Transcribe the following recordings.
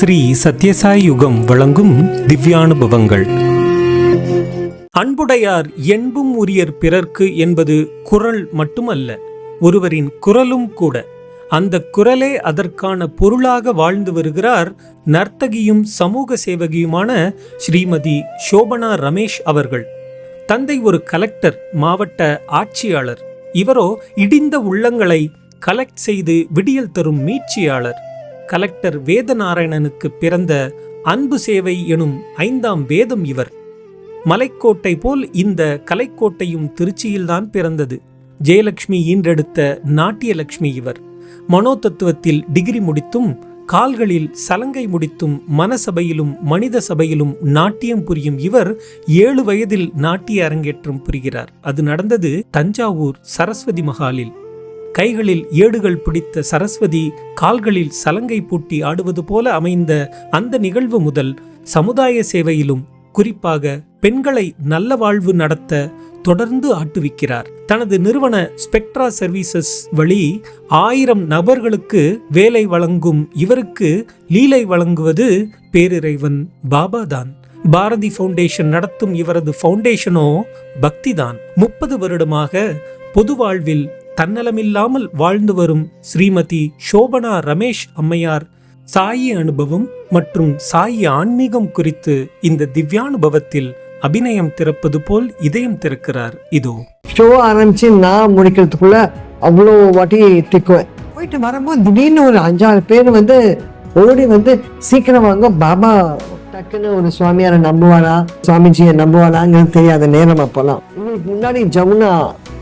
ஸ்ரீ சத்யசாய் யுகம் வழங்கும் திவ்யானுபவங்கள். அன்புடையார் என்பும் உரியர் பிறர்க்கு என்பது குரல் மட்டுமல்ல ஒருவரின் குரலும் கூட. அந்த குரலே அதற்கான பொருளாக வாழ்ந்து வருகிறார் நர்த்தகியும் சமூக சேவகியுமான ஸ்ரீமதி சோபனா ரமேஷ் அவர்கள். தந்தை ஒரு கலெக்டர் மாவட்ட ஆட்சியாளர். இவரோ இடிந்த உள்ளங்களை கலெக்ட் செய்து விடியல் தரும் மீட்சியாளர். கலெக்டர் வேதநாராயணனுக்கு பிறந்த அன்பு சேவை எனும் ஐந்தாம் வேதம் இவர். மலைக்கோட்டை போல் இந்த கலைக்கோட்டையும் திருச்சியில்தான் பிறந்தது. ஜெயலட்சுமி ஈன்றெடுத்த நாட்டியலட்சுமி இவர். மனோதத்துவத்தில் டிகிரி முடித்தும் கால்களில் சலங்கை முடித்தும் மனசபையிலும் மனித சபையிலும் நாட்டியம் புரியும் இவர் ஏழு வயதில் நாட்டிய அரங்கேற்றம் புரிகிறார். அது நடந்தது தஞ்சாவூர் சரஸ்வதி மகாலில் கைகளில் ஏடுகள் பிடித்த சரஸ்வதி கால்களில் சலங்கை பூட்டி ஆடுவது போல அமைந்த அந்த நிகழ்வு முதல் சமுதாய சேவையிலும் குறிப்பாக பெண்களை நல்ல வாழ்வு நடத்த தொடர்ந்து ஆட்டுவிக்கிறார். தனது நிறுவன ஸ்பெக்ட்ரா சர்வீசஸ் வழி ஆயிரம் நபர்களுக்கு வேலை வழங்கும் இவருக்கு லீலை வழங்குவது பேரிறைவன் பாபாதான். பாரதி ஃபவுண்டேஷன் நடத்தும் இவரது ஃபவுண்டேஷனோ பக்திதான். முப்பது வருடமாக பொது வாழ்வில் தன்னலமில்லாமல் வாழ்ந்து வரும் ஸ்ரீமதி சோபனா ரமேஷ் அம்மையார் சாயி அனுபவம் மற்றும் சாயி ஆன்மீகம் குறித்து இந்த திவ்யானுபவத்தில் அபிநயம் திறப்பது போல் இதயம் திறக்கிறார். இதோ. ஷோ ஆரம்பிச்சு நான் முடிக்கிறதுக்குள்ள அவ்வளோ வாட்டி திக்குவேன் போயிட்டு வரும்போது திடீர்னு ஒரு அஞ்சாறு பேர் வந்து ஓடி வந்து சீக்கிரம் வாங்க பாபா டக்குன்னு ஒரு சுவாமியாரை நம்புவாரா? சுவாமிஜியை நம்புவாராங்கிறது தெரியாத நேரம் அப்போலாம். உங்களுக்கு முன்னாடி ஜமுனா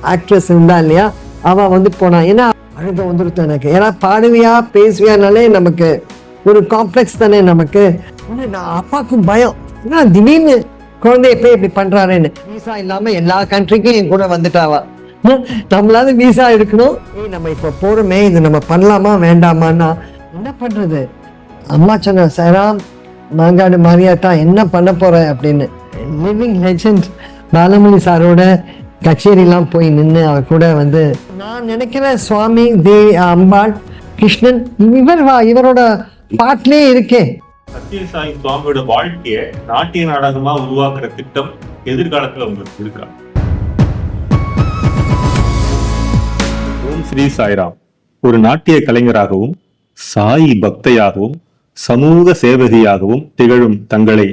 ஆக்ட்ரஸ் இருந்தா இல்லையா? அவள் வந்து போனா ஏன்னா அழுக வந்துருத்து எனக்கு. ஏன்னா பாடுவியா பேசுவியானாலே நமக்கு ஒரு காம்ப்ளெக்ஸ் தானே நமக்கு. ஆனால் நான் அப்பாவுக்கும் பயம். ஏன்னா திடீர்னு குழந்தைய போய் இப்படி பண்ணுறாருன்னு விசா இல்லாமல் எல்லா கண்ட்ரிக்கும் என் கூட வந்துட்டாவா ஹம், நம்மளால விசா எடுக்கணும். ஏய் நம்ம இப்போ போகிறோமே இது நம்ம பண்ணலாமா வேண்டாமான்னா என்ன பண்ணுறது அம்மா சொன்ன சராம் மாங்காடு மாரியாத்தா என்ன பண்ண போகிற அப்படின்னு. லிவிங் லெஜண்ட் பாலமணி சாரோட கச்சேரிலாம் போய் நின்று அவர் கூட வந்து நான் நினைக்கிற சுவாமி தேவி அம்பாள் கிருஷ்ணன் இவர் வா இவரோட பாட்டிலே இருக்கே. சத்யசாயி சுவாமியோட வாழ்க்கையை நாட்டிய நாடகமா உருவாக்குற திட்டம் எதிர்காலத்துல உங்களுக்கு இருக்கா? ஓம் ஸ்ரீ சாய்ராம். ஒரு நாட்டிய கலைஞராகவும் சாய் பக்தையாகவும் சமூக சேவகியாகவும் திகழும் தங்களை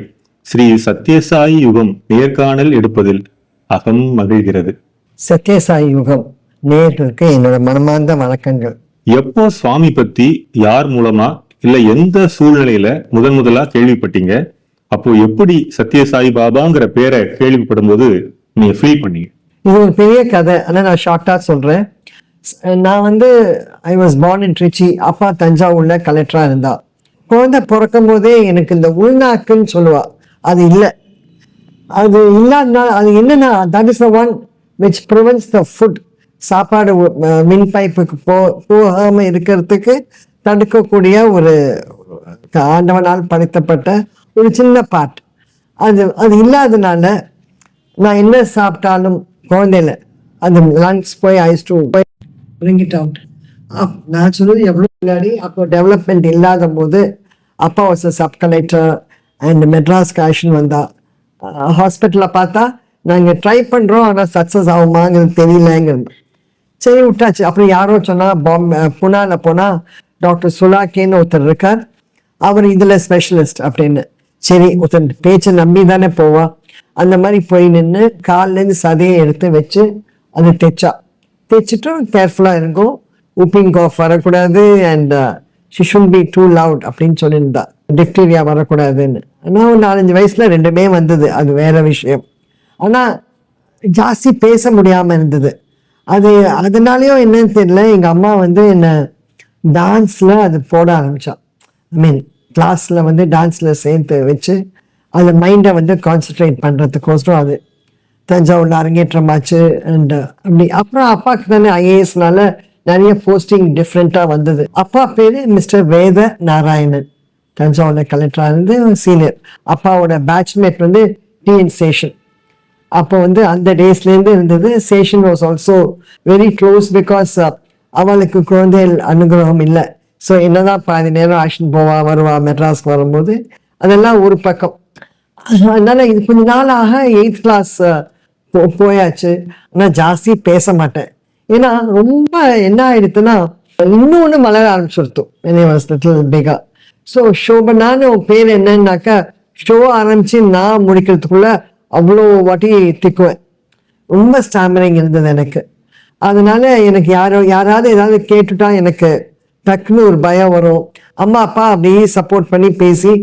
ஸ்ரீ சத்யசாயி யுகம் நேர்காணல் எடுப்பதில் அகம் மகிழ்கிறது. சத்யசாயி யுகம் நேயர்களுக்கு என்னோட மனமார்ந்த வணக்கங்கள். எப்போ சுவாமி பத்தி யார் மூலமா இல்ல எந்த சூழ்நிலையில முதன் முதலா கேள்விப்பட்டீங்க? அப்போ எப்படி சத்யசாய் பாபாங்கிற பேரை கேள்விப்படும் போது நீங்க ஃபீல் பண்ணீங்க? இது ஒரு பெரிய கதை. ஆனால் நான் ஷார்ட்டாக சொல்கிறேன் நான் வந்து I was born in Trichy அப்பா தஞ்சாவூர்ல கலெக்டராக இருந்தா குழந்தை பிறக்கும் போதே எனக்கு இந்த உள்நாக்குன்னு சொல்லுவா. அது இல்லை. அது இல்லாதனால அது என்னன்னா that is the one which prevents the food சாப்பாடு மின் பைப்புக்கு போ போகாமல் இருக்கிறதுக்கு தடுக்கக்கூடிய ஒரு ஆண்டவனால் படைத்தப்பட்ட ஒரு சின்ன பார்ட் அது அது இல்லாதனால நான் என்ன சாப்பிட்டாலும் குழந்தையில அந்த லங்ஸ் போய் ice to bring it out up நான் சொல்லுவது எவ்வளோ முன்னாடி அப்போ டெவலப்மெண்ட் இல்லாத போது அப்பா was sub collector and Madras caution வந்தால் ஹாஸ்பிட்டலில் பார்த்தா நாங்கள் ட்ரை பண்ணுறோம் ஆனால் சக்ஸஸ் ஆகுமாங்கிறது தெரியலங்கிறது. சரி விட்டாச்சு. அப்புறம் யாரோ சொன்னால் பாம்பே புனால போனால் டாக்டர் சுலாக்கேன்னு ஒருத்தர் இருக்கார். அவர் இதில் ஸ்பெஷலிஸ்ட் அப்படின்னு. சரி ஒருத்தன் பேச்சை நம்பி தானே போவா. அந்த மாதிரி போய் நின்று கால்லேருந்து சதையை எடுத்து வச்சு அதை தைச்சா. தைச்சிட்டு கேர்ஃபுல்லாக இருக்கும். உப்பிங் காஃப் வரக்கூடாது and should be too loud அப்படின்னு சொல்லியிருந்தா. டிப்டீரியா வரக்கூடாதுன்னு. ஆனால் ஒரு நாலஞ்சு வயசில் ரெண்டுமே வந்தது. அது வேற விஷயம். ஆனால் ஜாஸ்தி பேச முடியாமல் இருந்தது. அது அதனாலேயோ என்னன்னு தெரியல. எங்கள் அம்மா வந்து என்னை டான்ஸில் அது போட ஆரம்பிச்சான். ஐ மீன் கிளாஸில் வந்து டான்ஸில் சேர்த்து வச்சு அது மைண்டை வந்து கான்சென்ட்ரேட் பண்ணுறதுக்கோசரம் அது. தஞ்சாவூரில் அரங்கேற்றமாச்சு அண்ட் அப்படி. அப்புறம் அப்பாவுக்கு தானே ஐஏஎஸ்னால நிறைய போஸ்டிங் டிஃப்ரெண்ட்டாக வந்தது. அப்பா பேர் மிஸ்டர் வேத நாராயணன் தஞ்சாவூரில் கலெக்டராக இருந்து சீனியர் அப்பாவோட பேட்ச்மேட் வந்து டிஎன் சேஷன் அப்போ வந்து அந்த டேஸ்லேருந்து இருந்தது Seshan was also very close because அவளுக்கு குழந்தைகள் அனுகிரகம் இல்லை. ஸோ என்னதான் பாதி நேரம் ஆக்ஷன் போவா வருவா மெட்ராஸ்க்கு வரும்போது அதெல்லாம் ஒரு பக்கம். அதனால இது கொஞ்ச நாளாக எயித் கிளாஸ் uh, போ போயாச்சு. ஆனால் ஜாஸ்தி பேச மாட்டேன். ஏன்னா ரொம்ப என்ன ஆயிடுத்துன்னா இன்னொன்று மலர ஆரம்பிச்சுருத்தோம் என்னை வருஷத்தில் பிகா ஸோ ஷோபனான்னு உன் பேர் என்னன்னாக்கா ஷோ ஆரம்பித்து நான் முடிக்கிறதுக்குள்ள அவ்வளோ வாட்டி திக்குவேன் ரொம்ப ஸ்டாமரிங் இருந்தது எனக்கு. அதனால எனக்கு யாரோ யாராவது ஏதாவது கேட்டுட்டா எனக்கு டக்குன்னு ஒரு பயம் வரும். அம்மா அப்பா அப்படியே சப்போர்ட் பண்ணி பேசி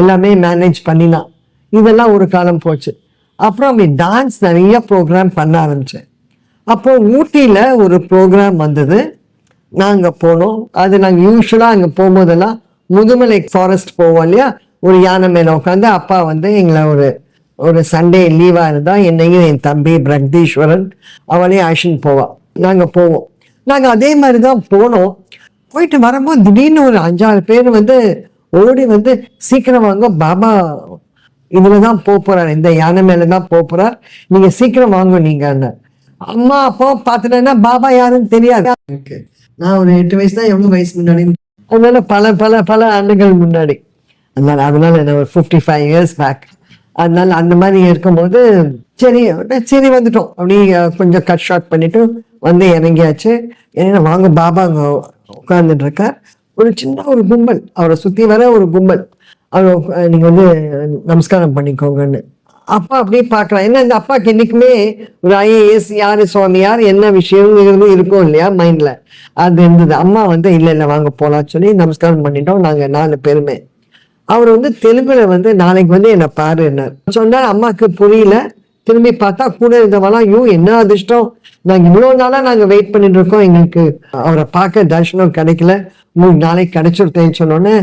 எல்லாமே மேனேஜ் பண்ணினான் இதெல்லாம் ஒரு காலம் போச்சு. அப்புறம் அப்படி டான்ஸ் நிறைய ப்ரோக்ராம் பண்ண ஆரம்பித்தேன் அப்போ ஊட்டியில் ஒரு ப்ரோக்ராம் வந்தது. நாங்கள் போனோம். அது நாங்கள் யூஸ்வலாக அங்கே போகும்போதெல்லாம் முதுமலை ஃபாரஸ்ட் போவோம் இல்லையா? ஒரு யானை மேலே உட்காந்து அப்பா வந்து எங்களை ஒரு ஒரு சண்டே லீவாக இருந்தால் என்னையும் என் தம்பி பிரக்தீஸ்வரன் அவளையும் ஆஷன் போவாள் நாங்கள் போவோம். நாங்கள் அதே மாதிரி தான் போனோம். போயிட்டு வரும்போது திடீர்னு ஒரு அஞ்சாறு பேர் வந்து ஓடி வந்து சீக்கிரம் வாங்க பாபா இதில் தான் போக போறார் இந்த யானை மேலே தான் போக போறார் நீங்கள் சீக்கிரம் வாங்க நீங்க அம்மா அப்பா பார்த்துட்டேன்னா பாபா யாருன்னு தெரியாது. எனக்கு நான் ஒரு எட்டு வயசு தான் எவ்வளோ வயசு முன்னாடி அதனால பல பல பல ஆண்டுகள் முன்னாடி. அதனால அதனால என்ன ஒரு ஃபிஃப்டி ஃபைவ் இயர்ஸ் பேக் அதனால அந்த மாதிரி இருக்கும்போது சரி சரி வந்துட்டோம். அப்படி கொஞ்சம் கட் ஷார்ட் பண்ணிட்டு வந்து இறங்கியாச்சு. ஏன்னா வாங்க பாபா அங்கே உட்காந்துட்டு இருக்கார். ஒரு சின்ன ஒரு கும்பல். அவரை சுற்றி வர ஒரு கும்பல். அவர் நீங்கள் வந்து நமஸ்காரம் பண்ணிக்கோங்கன்னு. அப்பா அப்படியே பார்க்கலாம். ஏன்னா இந்த அப்பாவுக்கு இன்றைக்குமே ஒரு ஐஏஎஸ் யார் சுவாமியார் என்ன விஷயங்கிறது இருக்கும் இல்லையா மைண்டில் அது இருந்தது. அம்மா வந்து இல்லை இல்லை வாங்க போலாம் சொல்லி நமஸ்காரம் பண்ணிட்டோம். நாங்கள் நாலு பேருமே. அவர் வந்து தெலுங்குல வந்து நாளைக்கு வந்து என்னை பாருன்னார் சொன்னார் அம்மாவுக்கு புரியல. திரும்பி பார்த்தா கூட இருந்தவெல்லாம் ஐயோ என்ன அதிர்ஷ்டம். நாங்கள் இவ்வளோ நாளாக நாங்கள் வெயிட் பண்ணிட்டு இருக்கோம். எங்களுக்கு அவரை பார்க்க தரிசனம் கிடைக்கல. மூணு நாளைக்கு கிடைச்சிருத்தேன்னு சொன்னோன்னே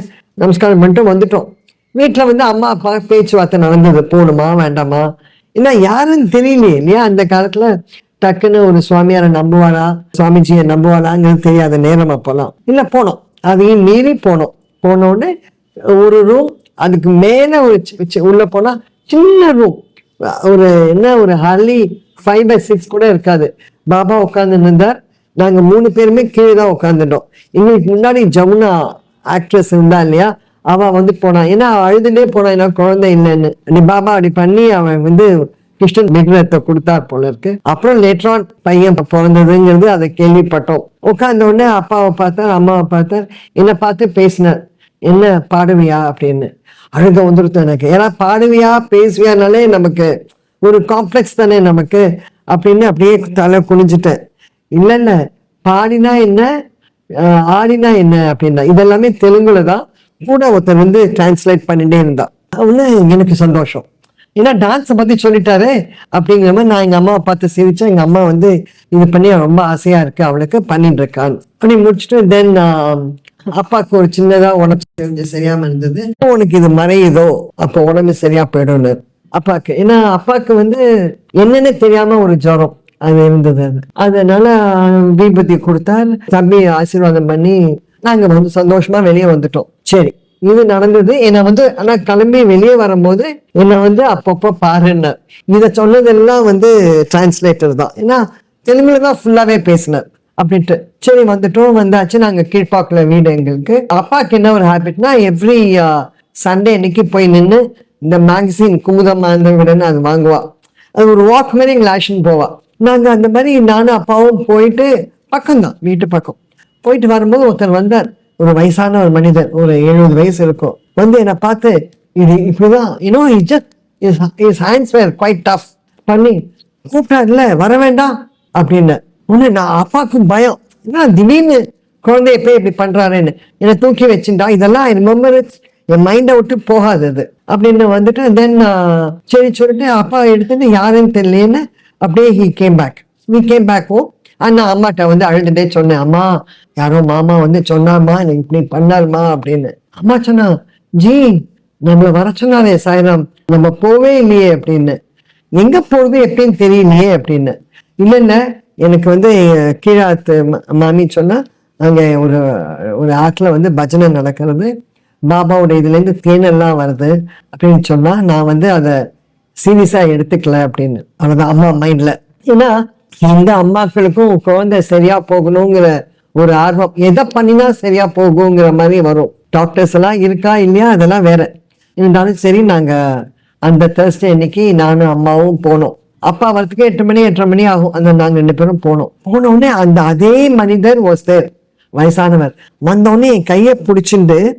நமஸ்காரம் பண்ணிட்டு வந்துட்டோம். வீட்டில் வந்து அம்மா அப்பா பேச்சுவார்த்தை நடந்தது. போகணுமா வேண்டாமா? ஏன்னா யாருன்னு தெரியலையே இல்லையா? அந்த காலத்துல டக்குன்னு ஒரு சுவாமியாரை நம்புவாரா சுவாமிஜியை நம்புவாராங்கிறது தெரியாத நேரம் அப்போலாம். இல்லை போனோம். அதையும் மீறி போனோம். போனோடனே ஒரு ரூம் அதுக்கு மேலே ஒரு உள்ளே போனால் சின்ன ரூம் ஒரு என்ன ஒரு ஹார்லி ஃபைவ் பை சிக்ஸ் கூட இருக்காது. பாபா உட்கார்ந்து இருந்தார் நாங்கள் மூணு பேருமே கீழே தான் உட்காந்துட்டோம் எங்களுக்கு முன்னாடி ஜமுனா ஆக்ட்ரஸ் இருந்தா இல்லையா? அவன் வந்து போனான் ஏன்னா அழுதுட்டே போனான் ஏன்னா குழந்தை இல்லைன்னு. நீ பாபா அப்படி பண்ணி அவன் வந்து கிருஷ்ணன் விக்கிரத்தை கொடுத்தார் போல இருக்கு. அப்புறம் லேட்டரான் பையன் பிறந்ததுங்கிறது அதை கேள்விப்பட்டோம். உட்கார்ந்த உடனே அப்பாவை பார்த்தார் அம்மாவை பார்த்தார் என்னை பார்த்து பேசினார். என்ன பாடுவியா? அப்படின்னு. அழுக வந்துருத்தோம் எனக்கு. ஏன்னா பாடுவியா பேசுவியானாலே நமக்கு ஒரு காம்ப்ளெக்ஸ் தானே நமக்கு அப்படின்னு அப்படியே தலை குனிஞ்சிட்டேன். இல்லை இல்லை பாடினா என்ன ஆடினா என்ன? அப்படின்னா இதெல்லாமே தெலுங்குல தான். கூட ஒருத்தர் வந்து டிரான்ஸ்லேட் பண்ணிட்டே இருந்தா. அவனு எனக்கு சந்தோஷம். ஏன்னா டான்ஸை பற்றி சொல்லிட்டாரு அப்படிங்கிற மாதிரி நான் எங்கள் அம்மாவை பார்த்து சிரித்தேன் எங்கள் அம்மா வந்து இது பண்ணி ரொம்ப ஆசையாக இருக்கு. அவளுக்கு பண்ணிட்டு இருக்கான் அப்படி முடிச்சுட்டு தென் அப்பாவுக்கு ஒரு சின்னதாக உடம்பு கொஞ்சம் சரியாமல் இருந்தது. உனக்கு இது மறையுதோ? அப்போ உடம்பு சரியா போயிடும்னு. அப்பாவுக்கு. ஏன்னா அப்பாவுக்கு வந்து என்னன்னு தெரியாம ஒரு ஜுரம் அது இருந்தது அது. அதனால தீபதி கொடுத்தார். தம்பி ஆசீர்வாதம் பண்ணி நாங்கள் வந்து சந்தோஷமா வெளியே வந்துட்டோம். சரி இது நடந்தது. என்னை வந்து ஆனா கிளம்பி வெளியே வரும்போது என்னை வந்து அப்பப்போ பாருன்னார் இதை சொன்னதெல்லாம் வந்து டிரான்ஸ்லேட்டர் தான். ஏன்னா தெலுங்குல தான் ஃபுல்லாவே பேசினார். அப்படின்ட்டு சரி வந்துட்டோம் வந்தாச்சு. நாங்க கீழ்ப்பாக்குல வீடு எங்களுக்கு. அப்பாவுக்கு என்ன ஒரு ஹேபிட்னா எவ்ரி சண்டே அன்னைக்கு போய் நின்று இந்த மேக்சின் குமுதம் ஆந்தவிடன்னு அது வாங்குவா. அது ஒரு வாக் மாதிரி எங்களை ஆஷன் போவா. நாங்க அந்த மாதிரி நானும் அப்பாவும் போயிட்டு பக்கம்தான் வீட்டு பக்கம். போயிட்டு வரும்போது ஒருத்தர் வந்தார். ஒரு வயசான ஒரு மனிதர் ஒரு எழுபது வயசு இருக்கும். வந்து என்னை பார்த்து இது இப்படிதான். You know just is hands were quite tough பண்ணி கூப்பிட்டாருல வர வேண்டாம். அப்படின்னு. ஒன்று நான் அப்பாவுக்கும் பயம். என்ன திடீர்னு குழந்தைய போய் இப்படி பண்றாருன்னு என்னை தூக்கி வச்சுட்டா இதெல்லாம் ரிமெம்பர் என் மைண்டை விட்டு போகாது அது. அப்படின்னு வந்துட்டு தென் சரி சொல்லிட்டு அப்பா எடுத்துட்டு யாருன்னு தெரியலேன்னு அப்படியே ஹி கேம் பேக் நீ கேம் பேக் ஓ அண்ணா அம்மாட்ட வந்து அழுதுட்டே சொன்னேன் அம்மா யாரோ மாமா வந்து சொன்னாம்மா இப்படி பண்ணாருமா? அப்படின்னு. அம்மா சொன்னா ஜி நம்மளை வர சொன்னாரே சாய்ராம் நம்ம போவே இல்லையே அப்படின்னு. எங்க போறது எப்படின்னு தெரியலையே அப்படின்னு. இல்லைல்ல எனக்கு வந்து கீழாத்து ம- மாமி சொன்னா அங்க ஒரு ஒரு ஆத்துல வந்து பஜனை நடக்கிறது. பாபாவோட இதுல இருந்து தேனெல்லாம் வருது அப்படின்னு சொன்னா நான் வந்து அதை சீரியஸா எடுத்துக்கல அப்படின்னு. அவ்வளவுதான் அம்மா மைண்ட்ல ஏன்னா எந்த அம்மாக்களுக்கும் குழந்தை சரியா போகணுங்கிற ஒரு ஆர்வம். எதை பண்ணினா சரியா போகுங்கிற மாதிரி வரும். டாக்டர்ஸ் எல்லாம் இருக்கா இல்லையா? அதெல்லாம் வேற. இருந்தாலும் சரி நாங்க அந்த தேர்ஸ்டே இன்னைக்கு நானும் அம்மாவும் போனோம். அப்பா வரத்துக்கு எட்டு மணி எட்டரை மணி ஆகும். அந்த நாங்க ரெண்டு பேரும் போனோம். போனோடனே அந்த அதே மனிதர் was வயசானவர். வந்தோடனே என் கையை பிடிச்சிட்டு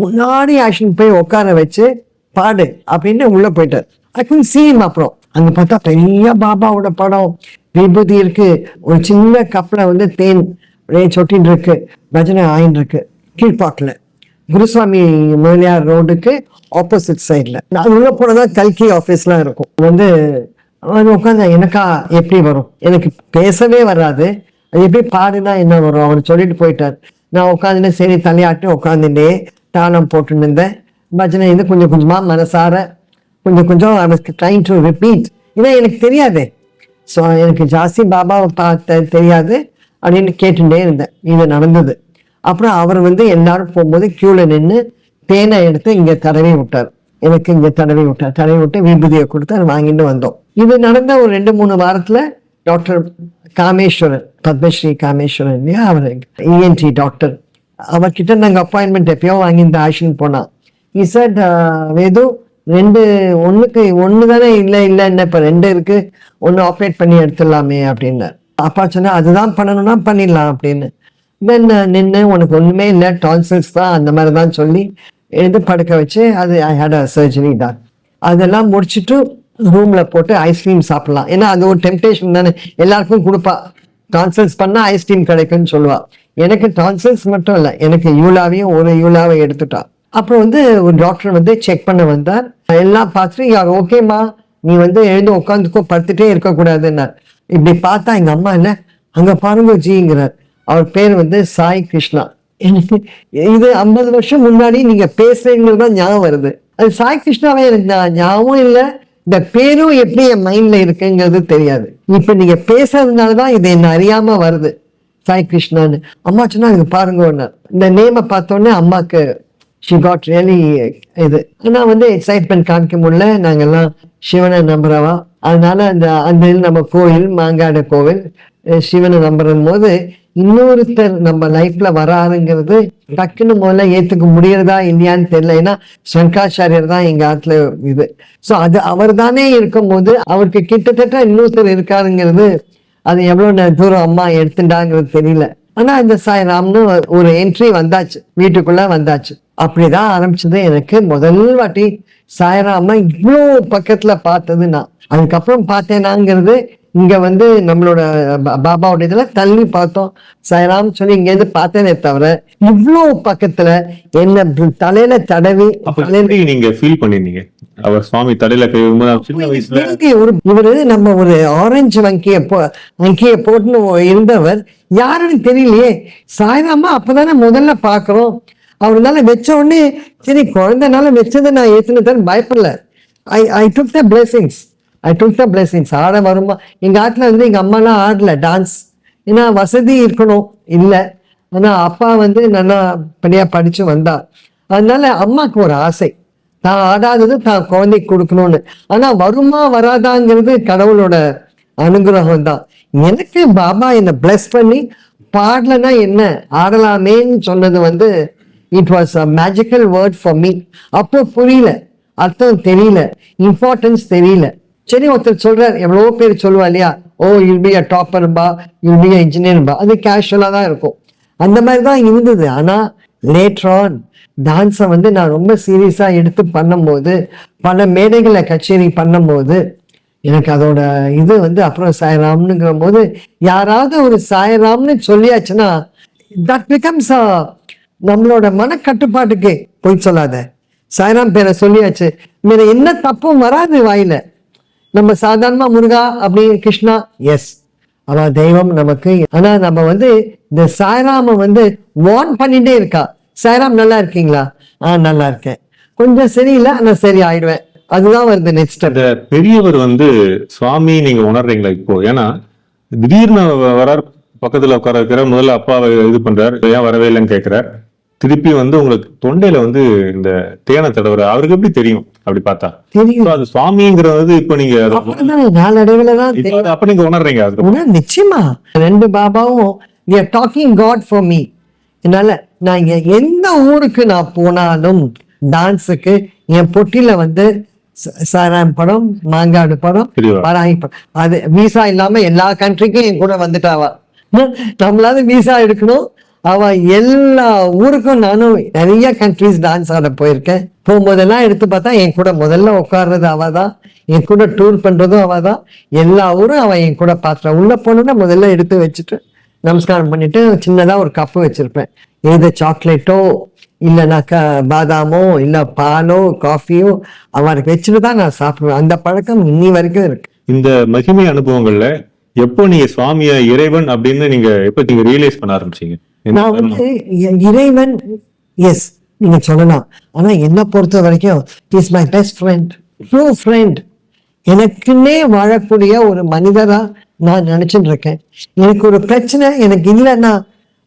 முன்னாடி ஆக்ஷன் போய் உட்கார வச்சு பாடு அப்படின்னு உள்ள போயிட்டார். ஐ குன் see அப்புறம். அங்க பார்த்தா பெரிய பாபாவோட படம். விபூதி இருக்கு. ஒரு சின்ன கப்ல வந்து தேன் அப்படியே சொட்டின்னு இருக்கு. பஜனை ஆயின் இருக்கு. கீழ்பாட்டில் குருசுவாமி முதலியார் ரோடுக்கு ஆப்போசிட் சைடில் நான் உள்ள போனதான் கல்கி ஆஃபீஸ்லாம் இருக்கும். வந்து அது உட்காந்து எனக்கா எப்படி வரும்? எனக்கு பேசவே வராது. அது எப்படி பாடுனா என்ன வரும்? அவர் சொல்லிட்டு போயிட்டார். நான் உட்காந்துட்டு சரி தலையாட்டி உட்காந்துட்டே தாளம் போட்டுன்னு இருந்தேன். பஜனை இது கொஞ்சம் கொஞ்சமாக மனசார கொஞ்சம் கொஞ்சம் I was trying to repeat ஏன்னா எனக்கு தெரியாது. ஸோ எனக்கு ஜாஸ்தி பாபாவை பார்த்த தெரியாது அப்படின்னு கேட்டுட்டே இருந்தேன். இது நடந்தது. அப்புறம் அவர் வந்து எல்லாரும் போகும்போது க்யூவில் நின்று தேனை எடுத்து இங்கே தடவி விட்டார். எனக்கு இங்கே தடவி விட்டார். தடவி விட்டு விபூதியை கொடுத்து அதை வாங்கிட்டு வந்தோம். இது நடந்த ஒரு ரெண்டு மூணு வாரத்தில் டாக்டர் காமேஸ்வரன் பத்மஸ்ரீ காமேஸ்வரன் இல்லையா? அவர் இஎன்டி டாக்டர். அவர்கிட்ட நாங்கள் அப்பாயின்மெண்ட் எப்பயோ வாங்கியிருந்த ஆஷன் போனா இசட் வேது ரெண்டு ஒன்றுக்கு ஒன்று தானே இல்லை இல்லை என்ன இப்போ ரெண்டு இருக்கு. ஒன்று ஆப்ரேட் பண்ணி எடுத்துடலாமே அப்படின்னார் அப்பா சொன்னால் அதுதான் பண்ணணும்னா பண்ணிடலாம் அப்படின்னு. தென் நின்று உனக்கு ஒன்றுமே இல்லை டான்சல்ஸ் தான் அந்த மாதிரி தான் சொல்லி எழுந்து படுக்க வச்சு அது ஐ ஹேட் அ சர்ஜரி தான் அதெல்லாம் முடிச்சுட்டு ரூமில் போட்டு ஐஸ்கிரீம் சாப்பிட்லாம். ஏன்னா அது ஒரு டெம்டேஷன் தானே. எல்லாருக்கும் கொடுப்பா. டான்சல்ஸ் பண்ணால் ஐஸ்கிரீம் கிடைக்கும்னு சொல்லுவாள் எனக்கு டான்சல்ஸ் மட்டும் இல்லை. எனக்கு யூலாவையும் ஒரு யூலாவை எடுத்துட்டான் அப்புறம் வந்து ஒரு டாக்டர் வந்து செக் பண்ண வந்தார். எல்லாம் பார்த்துட்டு யார் ஓகேம்மா நீ வந்து எழுந்து உட்காந்துக்கோ படுத்துட்டே இருக்கக்கூடாதுன்னார். இப்படி பார்த்தா எங்கள் அம்மா என்ன? அங்கே பாருங்க ஜிங்கிறார். அவர் பேர் வந்து சாய் கிருஷ்ணா. எனக்கு இது ஐம்பது வருஷம் முன்னாடி நீங்கள் பேசுறீங்கிறது தான் ஞாபகம் வருது. அது சாய் கிருஷ்ணாவே எனக்கு ஞாபகம் இல்லை. இந்த பேரும் எப்படி என் மைண்டில் இருக்குங்கிறது தெரியாது. இப்போ நீங்கள் பேசுறதுனால தான் இது என்ன அறியாமல் வருது. சாய் கிருஷ்ணான்னு. அம்மா சொன்னா இங்க பாருங்க இந்த நேமை பார்த்தோன்னே அம்மாவுக்கு ஷி காட் ரியலி இது ஆனால் வந்து எக்ஸைட்மெண்ட் காமிக்க முடியல. நாங்கெல்லாம் சிவனை நம்புறவா. அதனால அந்த அந்த இது நம்ம கோயில் மாங்காடு கோவில் சிவனை நம்புறும் போது இன்னொருத்தர் நம்ம லைஃப்ல வராருங்கிறது டக்குன்னு முதல்ல ஏத்துக்க முடியறதா இல்லையான்னு தெரியல. ஏன்னா சங்கராச்சாரியர் தான் எங்க ஆத்துல இது. ஸோ அது அவர் தானே இருக்கும்போது அவருக்கு கிட்டத்தட்ட இன்னொருத்தர் இருக்காருங்கிறது அது எவ்வளோ தூரம் அம்மா எடுத்துட்டாங்கிறது தெரியல. ஆனா இந்த சாய் ராம்னு ஒரு என்ட்ரி வந்தாச்சு. வீட்டுக்குள்ள வந்தாச்சு. அப்படிதான் ஆரம்பிச்சது. எனக்கு முதல் வாட்டி சாய்ராம இவ்வளோ பக்கத்துல பார்த்தது நான். அதுக்கப்புறம் பார்த்தேனாங்கிறது இங்க வந்து நம்மளோட பாபாவோட இதுல தள்ளி பார்த்தோம். சாய்ராம் சொல்லி இங்க இருந்து பார்த்தேனே தவிர இவ்வளோ பக்கத்துல என்ன தலையில தடவி நீங்க ஃபீல் பண்ணிருந்தீங்க? அவர் சுவாமி தலையில ஒரு இவரு நம்ம ஒரு ஆரஞ்சு வங்கிய போ வங்கிய போட்டுன்னு இருந்தவர் யாருன்னு தெரியலையே. சாய்ராமா அப்பதானே முதல்ல பாக்குறோம் அவருனால வச்ச உடனே சரி குழந்தைனால வச்சதை நான் ஏத்துனதான் பயப்படல. I I took the blessings I took the blessings ஆட வருமா? எங்கள் ஆட்டில் வந்து எங்கள் அம்மாலாம் ஆடல டான்ஸ் ஏன்னா வசதி இருக்கணும். இல்லை. ஆனால் அப்பா வந்து நல்லா படியா படித்து வந்தா. அதனால அம்மாவுக்கு ஒரு ஆசை. தான் ஆடாதது தான் குழந்தைக்கு கொடுக்கணும்னு. ஆனால் வருமா வராதாங்கிறது கடவுளோட அனுகிரகம் தான். எனக்கு பாபா என்னை பிளஸ் பண்ணி பாடலைன்னா என்ன? ஆடலாமேன்னு சொன்னது வந்து it was a magical word for me அப்போ புரியல. அர்த்தம் தெரியல. இம்பார்ட்டன்ஸ் தெரியல. சரி ஒருத்தர் சொல்றார். எவ்வளோ பேர் சொல்லுவா இல்லையா? ஓ யூ பி அ டாப்பர்பா யுல் பி இன்ஜினியர்பா அது கேஷுவலாக தான் இருக்கும். அந்த மாதிரி தான் இருந்தது. ஆனால் லேட்டர் ஆன் டான்ஸை வந்து நான் ரொம்ப சீரியஸாக எடுத்து பண்ணும்போது பல மேடைகளை கச்சேரி பண்ணும்போது எனக்கு அதோட இது வந்து அப்புறம் சாயராம்னுங்கிற போது யாராவது ஒரு சாயராம்னு சொல்லியாச்சுன்னா தட் பிகம்ஸ் நம்மளோட மனக்கட்டுப்பாட்டுக்கு போய் சொல்லாத. சாய்ராம் பேரை சொல்லியாச்சு. வேற என்ன தப்பும் வராது வாயில. நம்ம சாதாரணமா முருகா அப்படி கிருஷ்ணா எஸ் அவ தெய்வம் நமக்கு ஆனா நம்ம வந்து இந்த சாய்ராம வந்து வார்ன் பண்ணிட்டே இருக்கா. சாய்ராம் நல்லா இருக்கீங்களா? ஆ நல்லா இருக்கேன். கொஞ்சம் சரியில்லை ஆனா சரி ஆயிடுவேன். அதுதான் வருது நெக்ஸ்ட் அந்த பெரியவர் வந்து சுவாமி நீங்க உணர்றீங்களா இப்போ? ஏன்னா திடீர்னு வரார் பக்கத்துல உட்கார இருக்கிற முதல்ல அப்பாவை இது பண்றாரு ஏன் வரவே இல்லைன்னு கேட்கிறார் திருப்பி வந்து உங்களுக்கு தொண்டையில வந்து இந்த தேனை தடவுற அவருக்கு எப்படி தெரியும்? அப்படி பார்த்தா. தெரியும். அது சுவாமிங்கிறது இப்ப நீங்க நாளடைவுல தான் அப்ப நீங்க உணர்றீங்க அது நிச்சயமா. ரெண்டு பாபாவும் we are talking God for me என்னால நான் இங்க எந்த ஊருக்கு நான் போனாலும் டான்ஸுக்கு என் பொட்டியில வந்து ச- சாராயம் படம் மாங்காடு படம். பராகி படம் அது விசா இல்லாம எல்லா கண்ட்ரிக்கும் என் கூட வந்துட்டாவா? நம்மளால விசா எடுக்கணும். அவன் எல்லா ஊருக்கும் நானும் நிறைய கண்ட்ரிஸ் டான்ஸ் ஆட போயிருக்கேன். போகும்போதெல்லாம் எடுத்து பார்த்தா என் கூட முதல்ல உட்கார்றது அவ தான் என் கூட டூர் பண்ணுறதும் அவ தான் எல்லா ஊரும் அவன் என் கூட பார்த்துறான் உள்ளே போனோன்னா முதல்ல எடுத்து வச்சுட்டு நமஸ்காரம் பண்ணிட்டு சின்னதாக ஒரு கப்பு வச்சுருப்பேன். எது சாக்லேட்டோ இல்லைனாக்கா பாதாமோ இல்லை பாலோ காஃபியோ அவருக்கு வச்சுட்டு தான் நான் சாப்பிடுவேன். அந்த பழக்கம் இன்னி வரைக்கும் இருக்கு. இந்த மகிமை அனுபவங்கள்ல எப்போ நீங்க சுவாமிய இறைவன் அப்படின்னு நீங்க எப்போ நீங்க ரியலைஸ் பண்ண ஆரம்பிச்சீங்க? நான்? வந்து இறைவன் எஸ் நீங்க சொல்லலாம். ஆனா என்ன பொறுத்த வரைக்கும் is my best friend true friend எனக்குன்னே வாழக்கூடிய ஒரு மனிதரா நான் நினைச்சிட்டு இருக்கேன். எனக்கு ஒரு பிரச்சனை எனக்கு இல்லைன்னா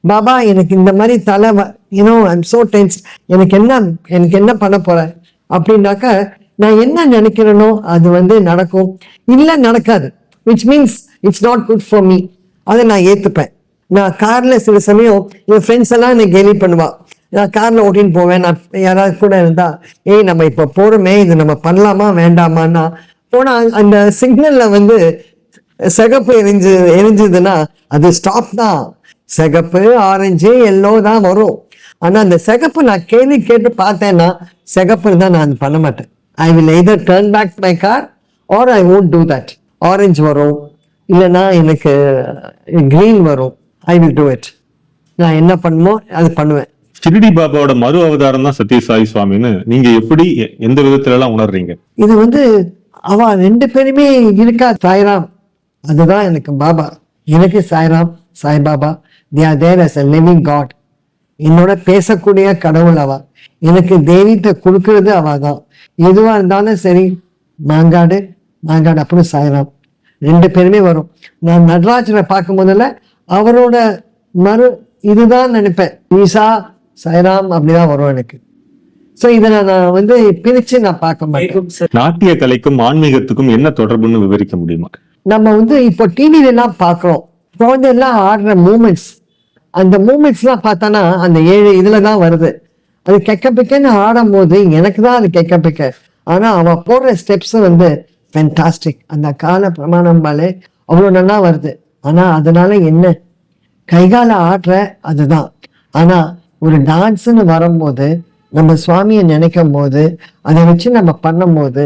பாபா எனக்கு இந்த மாதிரி தலை யூனோ ஐம் சோ டென்ஸ் எனக்கு என்ன எனக்கு என்ன பண்ண போறேன் அப்படின்னாக்கா நான் என்ன நினைக்கிறேனோ அது வந்து நடக்கும். இல்லை நடக்காது. Which means it's not good for me அதை நான் ஏத்துப்பேன். நான் கார்ல சில சமயம் என் ஃப்ரெண்ட்ஸ் எல்லாம் என்னை கேலி பண்ணுவா. நான் காரில் ஓட்டின்னு போவேன் நான் யாராவது கூட இருந்தால் ஏய் நம்ம இப்போ போகிறோமே இது நம்ம பண்ணலாமா வேண்டாமான்னா? போனால் அந்த சிக்னலில் வந்து சிகப்பு எரிஞ்சு எரிஞ்சுதுன்னா அது ஸ்டாப் தான். சிகப்பு ஆரஞ்சு எல்லோ தான் வரும். ஆனால் அந்த சிகப்பு நான் கேள்வி கேட்டு பார்த்தேன்னா சிகப்பு தான் நான் அது பண்ண மாட்டேன். I will either turn back my car or I won't do that orange வரும். இல்லைன்னா எனக்கு க்ரீன் வரும். ஐ வில் டூ இட் நான் என்ன பண்ணுமோ அது பண்ணுவேன். ஷிரிடி பாபாவோட மறு அவதாரம் தான் சத்யசாயி சுவாமின்னு நீங்க எப்படி எந்த விதத்துல எல்லாம் உணர்றீங்க? இது வந்து அவ ரெண்டு பேருமே இருக்கா? சாய்ராம். அதுதான் எனக்கு பாபா. எனக்கு Sairam Saibaba they are there as a living God என்னோட பேசக்கூடிய கடவுள் அவ. எனக்கு தெய்வீத்தை கொடுக்கறது அவ தான். எதுவா இருந்தாலும் சரி மாங்காடு மாங்காடு அப்புறம் சாய்ராம். ரெண்டு பேருமே வரும். நான் நடராஜனை பார்க்கும் போதில் அவரோட மறு இதுதான் நினைப்பேன். ஈசா சாய்ராம் அப்படிதான் வரும் எனக்கு. ஸோ இதை நான் வந்து பிரிச்சு நான் பார்க்க மாட்டேன். நாட்டிய கலைக்கும் ஆன்மீகத்துக்கும் என்ன தொடர்புன்னு விவரிக்க முடியுமா? நம்ம வந்து இப்போ டிவில எல்லாம் பார்க்குறோம். குழந்தை எல்லாம் ஆடுற மூமெண்ட்ஸ் அந்த மூமெண்ட்ஸ்லாம் பார்த்தானா அந்த ஏழு இதுல தான் வருது. அது கெக்க பிக்கன்னு ஆடும் போது எனக்கு தான் அது கெக்க பிக்க. ஆனா அவ போடுற ஸ்டெப்ஸ் வந்து ஃபென்டாஸ்டிக் அந்த கால பிரமாணம் பாலே அவ்வளோ நல்லா வருது. ஆனா அதனால என்ன? கைகால ஆடுற அதுதான். ஆனா ஒரு டான்ஸ்னு வரும்போது நம்ம சுவாமியை நினைக்கும் போது அதை வச்சு நம்ம பண்ணும்போது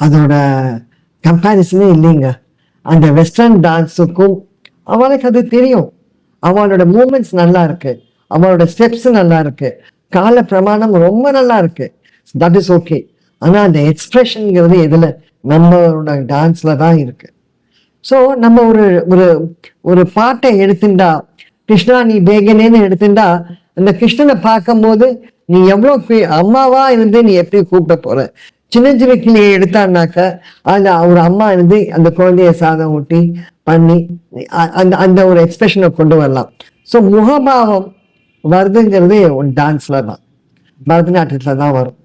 அதோட கம்பேரிசனே இல்லைங்க. அந்த வெஸ்டர்ன் டான்ஸுக்கும் அவளுக்கு அது தெரியும். அவளோட மூமெண்ட்ஸ் நல்லா இருக்கு. அவளோட ஸ்டெப்ஸ் நல்லா இருக்கு. கால பிரமாணம் ரொம்ப நல்லா இருக்கு. தட் இஸ் ஓகே ஆனால் அந்த எக்ஸ்பிரஷனுங்கிறது எதில்? நம்மளோட டான்ஸில் தான் இருக்குது ஸோ நம்ம ஒரு ஒரு ஒரு பாட்டை எடுத்துட்டா கிருஷ்ணா நீ பேகனேன்னு எடுத்துட்டா அந்த கிருஷ்ணனை பார்க்கும்போது நீ எவ்வளோ அம்மாவா இருந்து நீ எப்படி கூப்பிட போற? சின்ன சின்ன கிளியை எடுத்தான்னாக்க அந்த ஒரு அம்மா இருந்து அந்த குழந்தைய சாதம் ஊட்டி பண்ணி அந்த அந்த ஒரு எக்ஸ்பிரஷனை கொண்டு வரலாம். ஸோ முகபாவம் வருதுங்கிறது ஒரு டான்ஸ்ல தான். பரதநாட்டியத்துல தான் வரும்.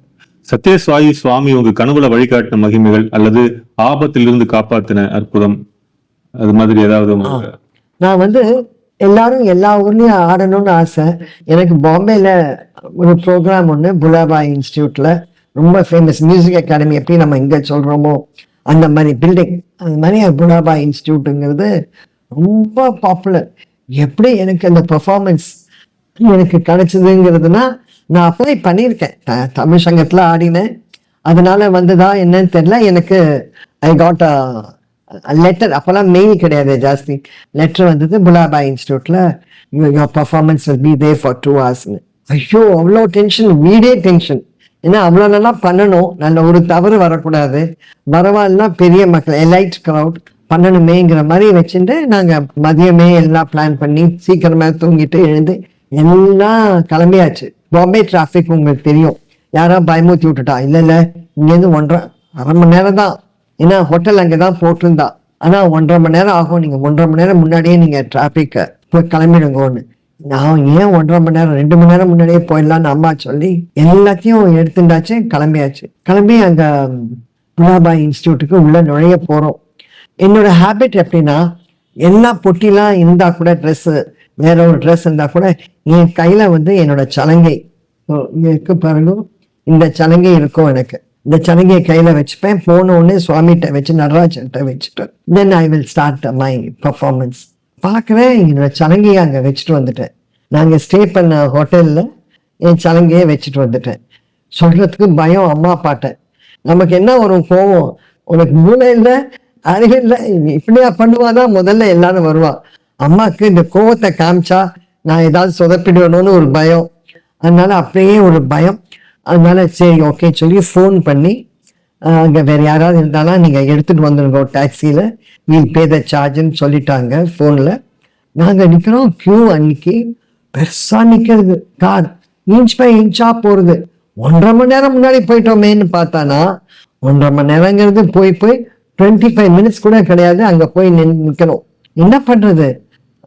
சத்யசாயி சுவாமி உங்க கனவுல வழிகாட்டின மகிமைகள் அல்லது ஆபத்திலிருந்து காப்பாத்தின அற்புதம். அது மாதிரி ஏதாவது நான் வந்து எல்லாரும் எல்லா ஊர்லயும் ஆடணும்னு ஆசை. எனக்கு பாம்பேல ஒரு ப்ரோக்ராம் ஒன்று புலாபாய் இன்ஸ்டியூட்ல ரொம்ப ஃபேமஸ் மியூசிக் அகாடமி எப்படி நம்ம இங்க சொல்றோமோ அந்த மாதிரி பில்டிங் அந்த மாதிரி புலாபாய் இன்ஸ்டியூட்டுங்கிறது ரொம்ப பாப்புலர் எப்படி எனக்கு அந்த பர்ஃபார்மன்ஸ் எனக்கு கிடைச்சதுங்கிறதுனா நான் அப்ளை பண்ணியிருக்கேன். த- தமிழ் சங்கத்தில் ஆடினேன். அதனால வந்ததா என்னன்னு தெரியல. எனக்கு ஐ காட் லெட்டர் அப்போல்லாம் மெயில் கிடையாது ஜாஸ்தி. லெட்டர் வந்தது புலாபாய் இன்ஸ்டியூட்ல your performance will be there for two ஹவர்ஸ்னு ஐயோ அவ்வளோ டென்ஷன் வீடே டென்ஷன் ஏன்னா அவ்வளோ நல்லா பண்ணணும். நல்ல ஒரு தவறு வரக்கூடாது. வரவாள்னா பெரிய மக்கள் எலைட் க்ரௌட் பண்ணணுமேங்கிற மாதிரி வச்சுட்டு நாங்கள் மதியமே எல்லாம் பிளான் பண்ணி சீக்கிரமா தூங்கிட்டு எழுந்து எல்லாம் கிளம்பியாச்சு. பாம்பே டிராஃபிக் உங்களுக்கு தெரியும். யாரோ பயமுத்தி விட்டுட்டா? இல்லை இல்லை இங்கேருந்து ஒன்றரை அரை மணி நேரம் தான் ஏன்னா ஹோட்டல் அங்கே தான் போட்டிருந்தா. ஆனால் ஒன்றரை மணி நேரம் ஆகும். நீங்கள் ஒன்றரை மணி நேரம் முன்னாடியே நீங்கள் டிராஃபிக்கை போய் கிளம்பிடுங்க ஒன்று நான் ஏன் ஒன்றரை மணி நேரம் ரெண்டு மணி நேரம் முன்னாடியே போயிடலான்னு அம்மா சொல்லி எல்லாத்தையும் எடுத்துட்டாச்சு கிளம்பியாச்சு. கிளம்பி அங்கே புலாபாய் இன்ஸ்டியூட்டுக்கு உள்ளே நுழைய போகிறோம் என்னோட ஹேபிட் எப்படின்னா எல்லா பொட்டிலாம் இருந்தால் கூட ட்ரெஸ்ஸு வேற ஒரு ட்ரெஸ் இருந்தால் கூட என் கையில் வந்து என்னோட சலங்கை. இருக்கு பாருங்க. இந்த சலங்கை இருக்கும் எனக்கு. இந்த சலங்கையை கையில் வச்சுப்பேன். போன உடனே சுவாமிகிட்ட வச்சு நடராஜன்கிட்ட வச்சுட்டு then I will start my performance பார்க்குறேன். என்னோட சலங்கையை அங்கே வச்சுட்டு வந்துட்டேன். நாங்கள் ஸ்டே பண்ண ஹோட்டலில் என் சலங்கையை வச்சுட்டு வந்துட்டேன். சொல்கிறதுக்கு பயம் அம்மா அப்பாட்ட. நமக்கு என்ன வரும் கோவம்? உனக்கு மூளை இல்லை அறிவு இல்லை இப்படியா பண்ணுவாதான் முதல்ல எல்லாரும் வருவான் அம்மாவுக்கு இந்த கோவத்தை காமிச்சா நான் ஏதாவது சொதப்பிடுவேணும்னு ஒரு பயம். அதனால அப்படியே ஒரு பயம். அதனால சரி ஓகே சொல்லி ஃபோன் பண்ணி அங்கே வேறு யாராவது இருந்தாலும் நீங்கள் எடுத்துகிட்டு வந்துடுங்க ஒரு டாக்ஸியில் வீல் பே த சார்ஜுன்னு சொல்லிட்டாங்க ஃபோனில் நாங்கள் நிற்கிறோம் க்யூ அன்னைக்கு பெருசாக நிற்கிறது கார் இன்ச் பை இன்ச்சாக போகிறது ஒன்றரை மணி நேரம் முன்னாடி போயிட்டோமேன்னு பார்த்தானா ஒன்றரை மணி நேரங்கிறது போய் போய் டுவெண்ட்டி ஃபைவ் மினிட்ஸ் கூட கிடையாது அங்கே போய் நின் நிற்கணும் என்ன பண்ணுறது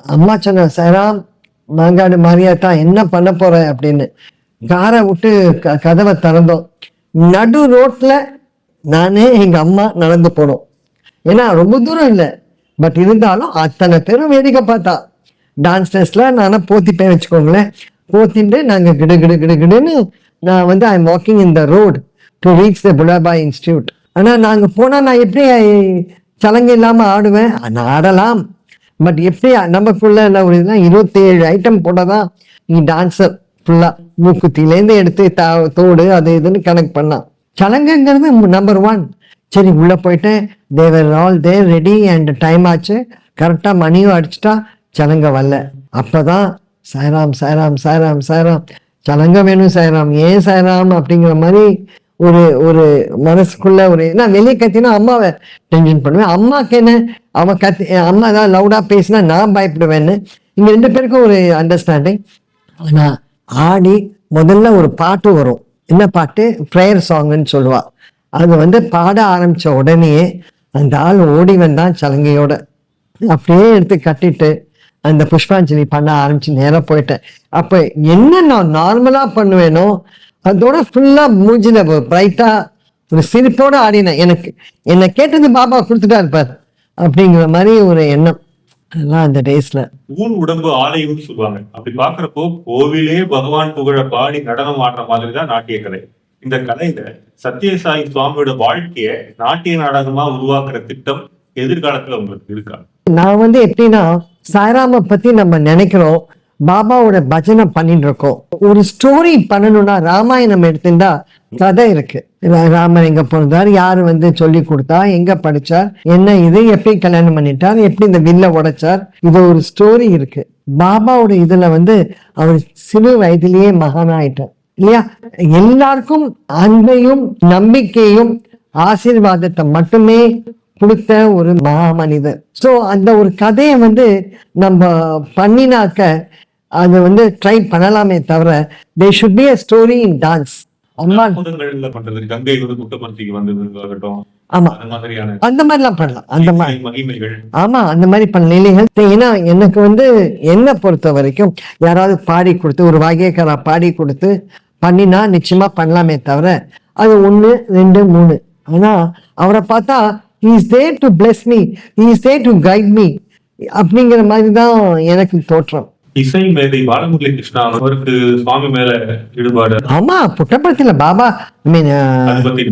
அம்மா சொன்ன சராம் மாங்காடு மாரியாத்தா என்ன பண்ண போகிறேன் அப்படின்னு. காரை விட்டு க- கதவை திறந்தோம். நடு ரோட்டில் நானே எங்கள் அம்மா நடந்து போனோம். ஏன்னா ரொம்ப தூரம் இல்லை. பட் இருந்தாலும் அத்தனை பேரும் வேடிக்கை பார்த்தா. டான்ஸ் டெஸ்ட்ல நானும் போத்திப்பேன் வச்சுக்கோங்களேன். போத்திட்டு நாங்கள் கிடு கிடு கிடு கிடுன்னு நான் வந்து I am walking in the road to reach the Bhulabhai institute ஆனால் நாங்கள் போனால் நான் எப்படி சலங்கை இல்லாமல் ஆடுவேன்? நான் ஆடலாம். பட் எப்படி நமக்குள்ள என்ன ஒரு இருபத்தேழு ஐட்டம் ஏழு தான் நீ டான்ஸர் ஃபுல்லாக மூக்குத்திலேருந்து எடுத்து தா- தோடு அது இதுன்னு கனெக்ட் பண்ணான் சலங்கைங்கிறது நம்பர் ஒன் சரி உள்ளே போயிட்டேன் they were all there ready and time ஆச்சு. கரெக்டாக மணியும் அடிச்சிட்டா சலங்க வரல. அப்போ தான் சாய்ராம் சாய்ராம் சாய்ராம் சாய்ராம். சலங்க வேணும் சாய்ராம். ஏன் சாய்ராம் அப்படிங்கிற மாதிரி ஒரு ஒரு மனசுக்குள்ள ஒரு நான் வெளியே கத்தினா அம்மாவை டென்ஷன் பண்ணுவேன். அம்மாவுக்கு என்ன அவன் கத்தி அம்மா ஏதாவது லவுடாக பேசினா நான் பயப்படுவேன்னு. இங்கே ரெண்டு பேருக்கும் ஒரு அண்டர்ஸ்டாண்டிங் ஆனால் ஆடி முதல்ல ஒரு பாட்டு வரும். என்ன பாட்டு? ப்ரேயர் சாங்னு சொல்லுவா. அது வந்து பாட ஆரம்பித்த உடனே அந்த ஆள் ஓடி வந்தான் சலங்கையோட. அப்படியே எடுத்து கட்டிட்டு அந்த புஷ்பாஞ்சலி பண்ண ஆரம்பிச்சு நேராக போயிட்டேன். அப்போ என்ன நான் நார்மலாக பண்ணுவேனோ அதோட ஃபுல்லாக மூஞ்சில பிரைட்டாக ஒரு சிரிப்போடு ஆடினேன். எனக்கு என்னை கேட்டது பாபா கொடுத்துட்டா இருப்பார் அப்படிங்கிற மாதிரி ஒரு எண்ணம். அதெல்லாம் அந்த டேஸ்ல ஊன் உடம்பு ஆலயம்னு சொல்லுவாங்க. அப்படி பாக்குறப்போ கோவிலே பகவான் புகழ பாடி நடனம் ஆடுற மாதிரி தான் நாட்டிய கலை இந்த கலையில சத்யசாயி சுவாமியோட வாழ்க்கைய நாட்டிய நாடகமா உருவாக்குற திட்டம் எதிர்காலத்துல உங்களுக்கு இருக்கா? நான் வந்து எப்படின்னா சாய்ராம பத்தி நம்ம நினைக்கிறோம். பாபாவோட பஜனை பண்ணிட்டு இருக்கோம். ஒரு ஸ்டோரி பண்ணணும்னா ராமாயணம் எடுத்துட்டா கதை இருக்கு ராமர் எங்க பிறந்தார் யாரு வந்து சொல்லி கொடுத்தா எங்க படிச்சார் என்ன இது எப்படி கல்யாணம் பண்ணிட்டார் எப்படி இந்த வில்ல உடைச்சார் இது ஒரு ஸ்டோரி இருக்கு. பாபாவோட இதுல வந்து அவர் சிறு வயதிலேயே மகானாயிட்டார் இல்லையா? எல்லாருக்கும் அன்பையும் நம்பிக்கையும் ஆசீர்வாதத்தை மட்டுமே கொடுத்த ஒரு மகாமனிதர். ஸோ அந்த ஒரு கதையை வந்து நம்ம பண்ணினாக்க அது வந்து ட்ரை பண்ணலாமே தவிர they should be a story in dance அற்புதங்கள்ல பண்றது. ஆமா. அந்த மாதிரிலாம் பண்ணலாம். அந்த மாதிரி ஆமா அந்த மாதிரி பண்ண நிலைகள். ஏன்னா எனக்கு வந்து என்னை பொறுத்த வரைக்கும் யாராவது பாடி கொடுத்து ஒரு வாகியக்காரா பாடி கொடுத்து பண்ணினா நிச்சயமா பண்ணலாமே தவிர அது ஒண்ணு ரெண்டு மூணு. ஆனா அவரை பார்த்தா is there to bless me is there to guide me அப்படிங்கிற மாதிரி தான் எனக்கு தோற்றம். இசை மேதை பாலமுரளி கிருஷ்ணா அவருக்கு சுவாமி மேல ஈடுபாடு. ஆமா புட்டபர்த்தியில பாபா ஐ மீன் பத்தி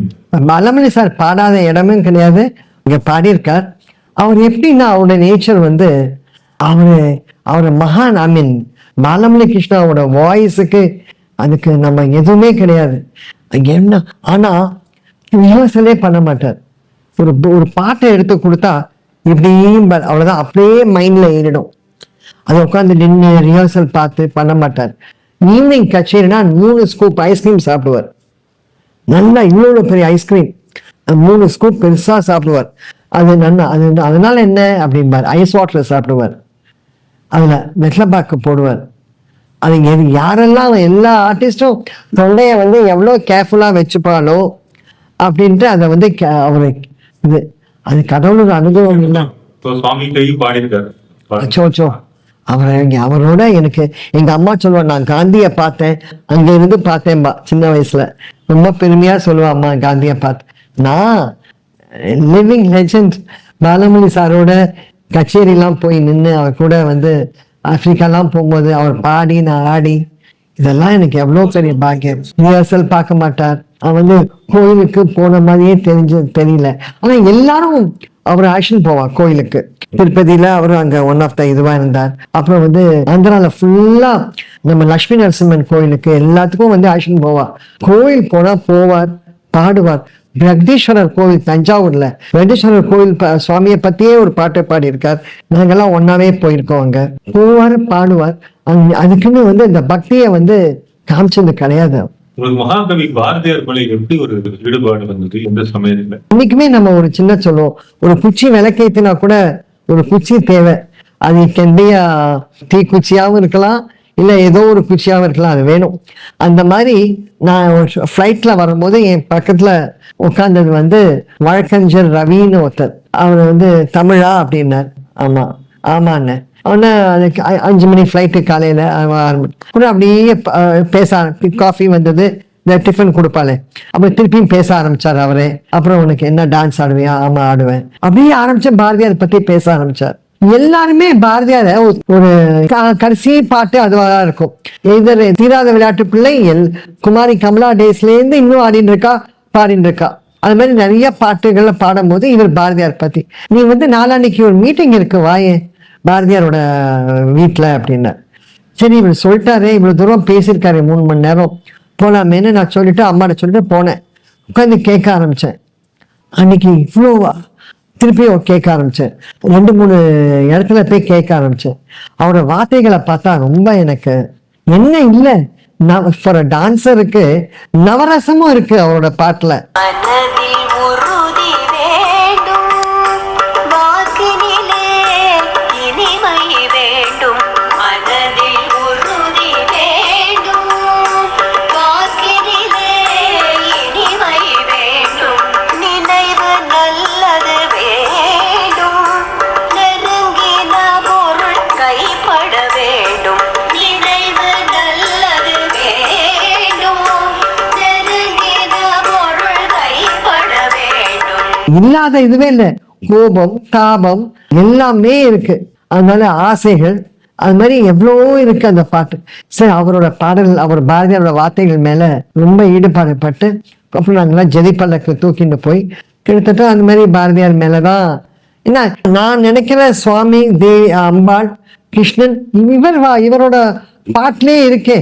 பாலமணி சார் பாடாத இடமும் கிடையாது. இங்க பாடியிருக்கார். அவர் எப்படின்னா அவரோட நேச்சர் வந்து அவரு அவர் மகான் ஐ மீன் பாலமணி கிருஷ்ணாவோட வாய்ஸுக்கு அதுக்கு நம்ம எதுவுமே கிடையாது. என்ன? ஆனா ரிஹர்சலே பண்ண மாட்டார். ஒரு ஒரு பாட்டை எடுத்து கொடுத்தா இப்படியும் அவ்வளவுதான். அப்படியே மைண்ட்ல ஏறிடும். அதை உட்காந்து நின்று ரிஹர்சல் பார்த்து பண்ண மாட்டார். ஈவினிங் கச்சேரினா மூணு ஸ்கூப் ஐஸ்கிரீம் சாப்பிடுவார். நல்லா இவ்வளோ பெரிய ஐஸ்கிரீம் மூணு ஸ்கூப் பெருசாக சாப்பிடுவார். அது நல்லா அது அதனால என்ன அப்படிம்பார். ஐஸ் வாட்டர் சாப்பிடுவார். அதில் வெத்தலைப்பாக்கு போடுவார். அது எது யாரெல்லாம் எல்லா ஆர்டிஸ்டும் தொண்டையை வந்து எவ்வளோ கேர்ஃபுல்லாக வச்சுப்பாளோ அப்படின்ட்டு அதை வந்து அவரு இது அது கடவுளோட அனுபவம் இல்லை இப்போ அவரை அவரோட எனக்கு எங்க அம்மா சொல்லுவா நான் காந்தியை பார்த்தேன். அங்க இருந்து பார்த்தேன்பா சின்ன வயசுல. ரொம்ப பெருமையா சொல்லுவா அம்மா காந்தியை பார்த்தேன். நான் லிவிங் லெஜண்ட் பாலமணி சாரோட கச்சேரிலாம் போய் நின்று அவர் கூட வந்து ஆப்பிரிக்காலாம் போகும்போது அவர் பாடி நான் ஆடி இதெல்லாம் எனக்கு எவ்வளோ பெரிய பாக்கியம். ரிஹர்சல் பார்க்க மாட்டார். அவன் வந்து கோயிலுக்கு போன மாதிரியே தெரிஞ்சு தெரியல. ஆனால் எல்லாரும் அவர் ஆக்ஷன் போவார் கோயிலுக்கு. திருப்பதியில அவரும் அங்க ஒன் ஆஃப் த இதுவா இருந்தார். அப்புறம் வந்து ஆந்திரால ஃபுல்லா நம்ம லட்சுமி நரசிம்மன் கோயிலுக்கு எல்லாத்துக்கும் வந்து ஆக்ஷன் போவார். கோயில் போனா போவார் பாடுவார். பிரகதீஸ்வரர் கோவில் தஞ்சாவூர்ல. பிரகதீஸ்வரர் கோவில் சுவாமியை பத்தியே ஒரு பாட்டை பாடியிருக்கார். நாங்கெல்லாம் ஒன்னாவே போயிருக்கோம் அங்க. போவார் பாடுவார். அதுக்குன்னு வந்து இந்த பக்தியை வந்து காமிச்சது கிடையாது. உங்களுக்கு மகாகவி பாரதியார் மேல எப்படி ஒரு ஈடுபாடு வந்தது எந்த சமயத்துல? இன்னைக்குமே நம்ம ஒரு சின்ன சொல்லுவோம். ஒரு குச்சி விளக்கேத்தினா கூட ஒரு குச்சி தேவை. அது கெண்டைய தீக்குச்சியாகவும் இருக்கலாம் இல்லை ஏதோ ஒரு குச்சியாகவும் இருக்கலாம் அது வேணும். அந்த மாதிரி நான் ஒரு ஃப்ளைட்டில் வரும்போது என் பக்கத்தில் உட்காந்தது வந்து வழக்கறிஞர் ரவின்னு ஒருத்தர். அவர் வந்து தமிழா அப்படின்னார். ஆமாம் ஆமாண்ணே அவனை அது அஞ்சு மணி ஃப்ளைட்டு காலையில் கூட அப்படியே பேச காஃபி வந்தது இந்த டிஃபன் கொடுப்பாளே. அப்புறம் திருப்பியும் பேச ஆரம்பிச்சார் அவரே. அப்புறம் உனக்கு என்ன டான்ஸ் ஆடுவியா? ஆமா ஆடுவேன். அப்படியே ஆரம்பிச்ச பாரதியார் பத்தி பேச ஆரம்பிச்சார். எல்லாருமே பாரதியார ஒரு- ஒரு கடைசி பாட்டு அதுவாக தான் இருக்கும். எதிர் தீராத விளையாட்டு பிள்ளை எல் குமாரி கமலா டேஸ்ல இருந்து இன்னும் ஆடின்னு இருக்கா பாடின்னு இருக்கா அது மாதிரி நிறைய பாட்டுகள்ல பாடும்போது இவர் பாரதியார் பத்தி. நீ வந்து நாளான்னைக்கு ஒரு மீட்டிங் இருக்கு வாயே. பாரதியாரோட வீட்டில் அப்படின்னு. சரி இவர் சொல்லிட்டாரே இவ்வளோ தூரம் பேசியிருக்காரு மூணு மணி நேரம். போகலாமேன்னு நான் சொல்லிவிட்டு அம்மாட்ட சொல்லிட்டு போனேன். உட்காந்து கேட்க ஆரம்பிச்சேன். அன்னைக்கு இவ்வளோவா திருப்பியும் கேட்க ஆரம்பிச்சேன். ரெண்டு மூணு இடத்துல போய் கேட்க ஆரம்பிச்சேன். அவரோட வார்த்தைகளை பார்த்தா ரொம்ப எனக்கு என்ன இல்லை ஃபார் டான்ஸருக்கு நவரசமும் இருக்கு அவரோட பாட்டில். இல்லாத இதுவே இல்லை. கோபம் தாபம் எல்லாமே இருக்கு. அதனால ஆசைகள் அது மாதிரி எவ்வளோ இருக்கு அந்த பாட்டு. சரி அவரோட பாடல் அவர் பாரதியாரோட வார்த்தைகள் மேல ரொம்ப ஈடுபாடு பட்டு அப்புறம் நாங்கெல்லாம் ஜெதி தூக்கிட்டு போய் கிட்டத்தட்ட அந்த மாதிரி பாரதியார் மேலதான் என்ன நான் நினைக்கிற சுவாமி தேவி அம்பாள் கிருஷ்ணன் இவர் வா இவரோட பாட்டிலே இருக்கே.